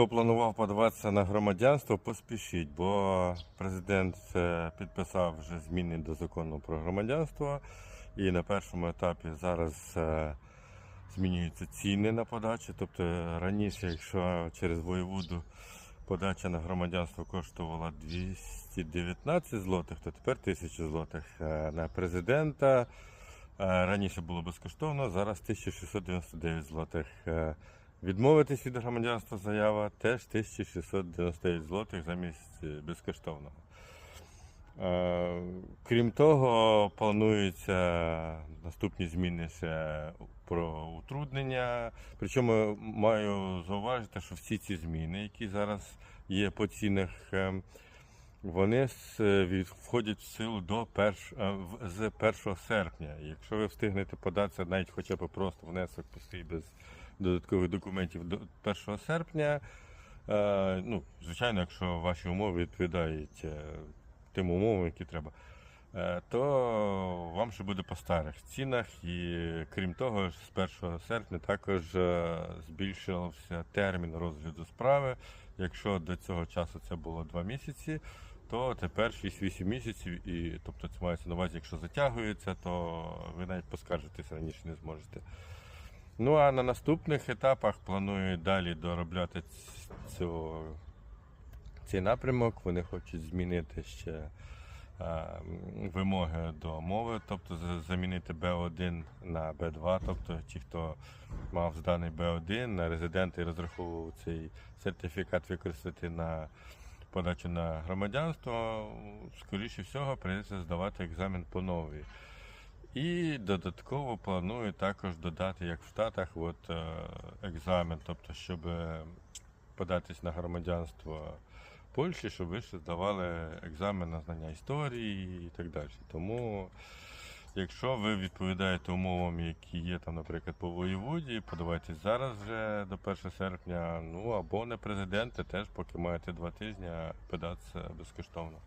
Хто планував подаватися на громадянство, поспішіть, бо президент підписав вже зміни до закону про громадянство. І на першому етапі зараз е, змінюються ціни на подачу. Тобто раніше, якщо через воєводу подача на громадянство коштувала 219 злотих, то тепер 1000 злотих. Е, На президента е, раніше було безкоштовно, зараз 1699 злотих. Відмовитись від громадянства заява теж 1699 злотих замість е, безкоштовного. Е, Крім того, плануються наступні зміни ще про утруднення. Причому маю зауважити, що всі ці зміни, які зараз є по цінах, е, вони входять в силу до перш, з 1 серпня. Якщо ви встигнете податися навіть хоча б просто внесок пустий без додаткових документів до 1 серпня, е, ну, звичайно, якщо ваші умови відповідають е, тим умовам, які треба, е, то вам ще буде по старих цінах. І крім того, з 1 серпня також збільшився термін розгляду справи. Якщо до цього часу це було 2 місяці, то тепер 6-8 місяців, і тобто це мається на увазі, якщо затягується, то ви навіть поскаржитися раніше не зможете. Ну а на наступних етапах планують далі доробляти цю, цей напрямок. Вони хочуть змінити ще е, вимоги до мови, тобто замінити Б1 на Б2, тобто ті, хто мав зданий Б1 на резиденти розраховував цей сертифікат використати на подачу на громадянство, скоріше всього, прийдеться здавати екзамен по новій. І додатково планую також додати, як в Штатах, от, е, екзамен, тобто, щоб е, податись на громадянство Польщі, щоб ви ще здавали екзамен на знання історії і так далі. Тому, якщо ви відповідаєте умовам, які є там, наприклад, по воєводі, подавайтесь зараз вже до 1 серпня, ну або не президенти, теж поки маєте два тижні податися безкоштовно.